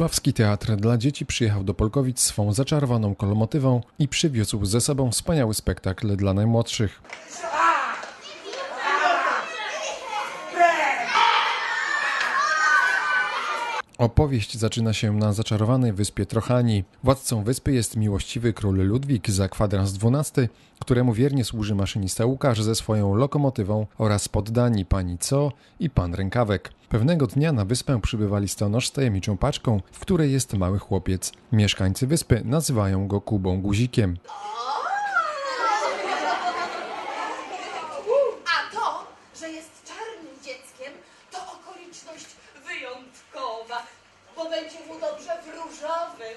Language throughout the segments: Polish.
Wrocławski Teatr dla Dzieci przyjechał do Polkowic swą zaczarowaną kolomotywą i przywiózł ze sobą wspaniały spektakl dla najmłodszych. Opowieść zaczyna się na zaczarowanej wyspie Trochani. Władcą wyspy jest miłościwy król Ludwik za kwadrans XII, któremu wiernie służy maszynista Łukasz ze swoją lokomotywą oraz poddani pani Co i pan Rękawek. Pewnego dnia na wyspę przybywali listonosz z tajemniczą paczką, w której jest mały chłopiec. Mieszkańcy wyspy nazywają go Kubą Guzikiem. A to, że jest czarnym dzieckiem, okoliczność wyjątkowa, bo będzie mu dobrze w różowym.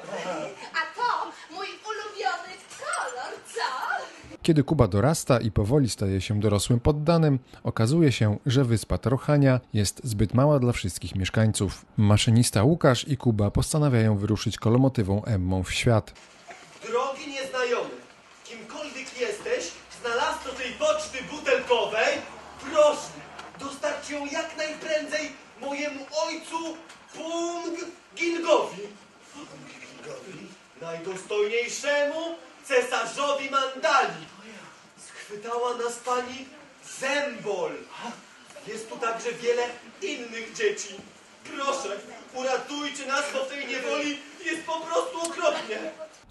A to mój ulubiony kolor, co? Kiedy Kuba dorasta i powoli staje się dorosłym poddanym, okazuje się, że wyspa Trochania jest zbyt mała dla wszystkich mieszkańców. Maszynista Łukasz i Kuba postanawiają wyruszyć kolomotywą Emmą w świat. Drogi nieznajomy, kimkolwiek jesteś, znalazco tej poczty butelkowej, ojcu Pung Gingowi. Pung Gingowi? Najdostojniejszemu cesarzowi Mandali. Schwytała nas pani Zembol. Jest tu także wiele innych dzieci. Proszę, uratujcie nas, bo w tej niewoli jest po prostu okropnie.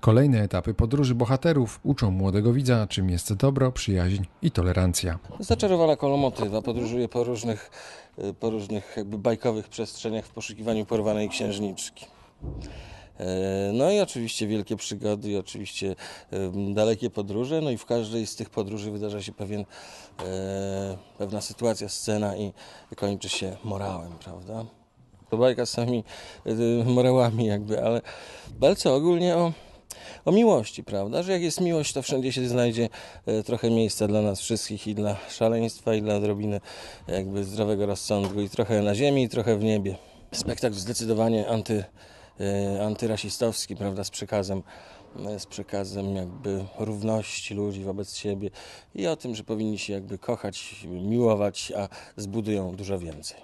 Kolejne etapy podróży bohaterów uczą młodego widza, czym jest dobro, przyjaźń i tolerancja. Zaczarowana kolomotywa podróżuje po różnych, y, po różnych jakby bajkowych przestrzeniach w poszukiwaniu porwanej księżniczki. E, No i oczywiście wielkie przygody i oczywiście dalekie podróże, no i w każdej z tych podróży wydarza się pewien, e, pewna sytuacja, scena i kończy się morałem, prawda? To bajka z samymi e, morałami jakby, ale walce ogólnie o, o miłości, prawda? Że jak jest miłość, to wszędzie się znajdzie e, trochę miejsca dla nas wszystkich i dla szaleństwa, i dla odrobiny jakby zdrowego rozsądku, i trochę na ziemi, i trochę w niebie. Spektakl zdecydowanie anty, antyrasistowski, prawda, z przekazem, e, z przekazem jakby równości ludzi wobec siebie i o tym, że powinni się jakby kochać, miłować, a zbudują dużo więcej.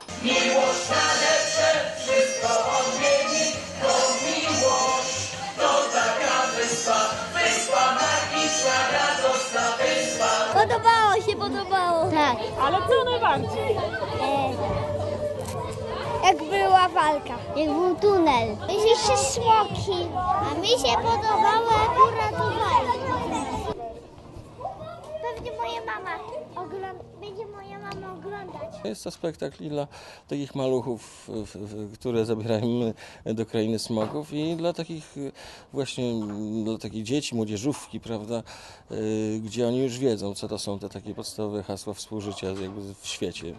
Podobało się, podobało. Tak. Ale co najbardziej? E, jak była walka. Jak był tunel. Jeszcze smoki. A mi się podobało, jak uratowali. Pewnie moja mama ogląda, będzie moja mama oglądać. Jest to spektakl dla takich maluchów, które zabieramy do krainy smoków i dla takich właśnie, dla takich dzieci, młodzieżówki, prawda, y, gdzie oni już wiedzą, co to są te takie podstawowe hasła współżycia jakby w świecie.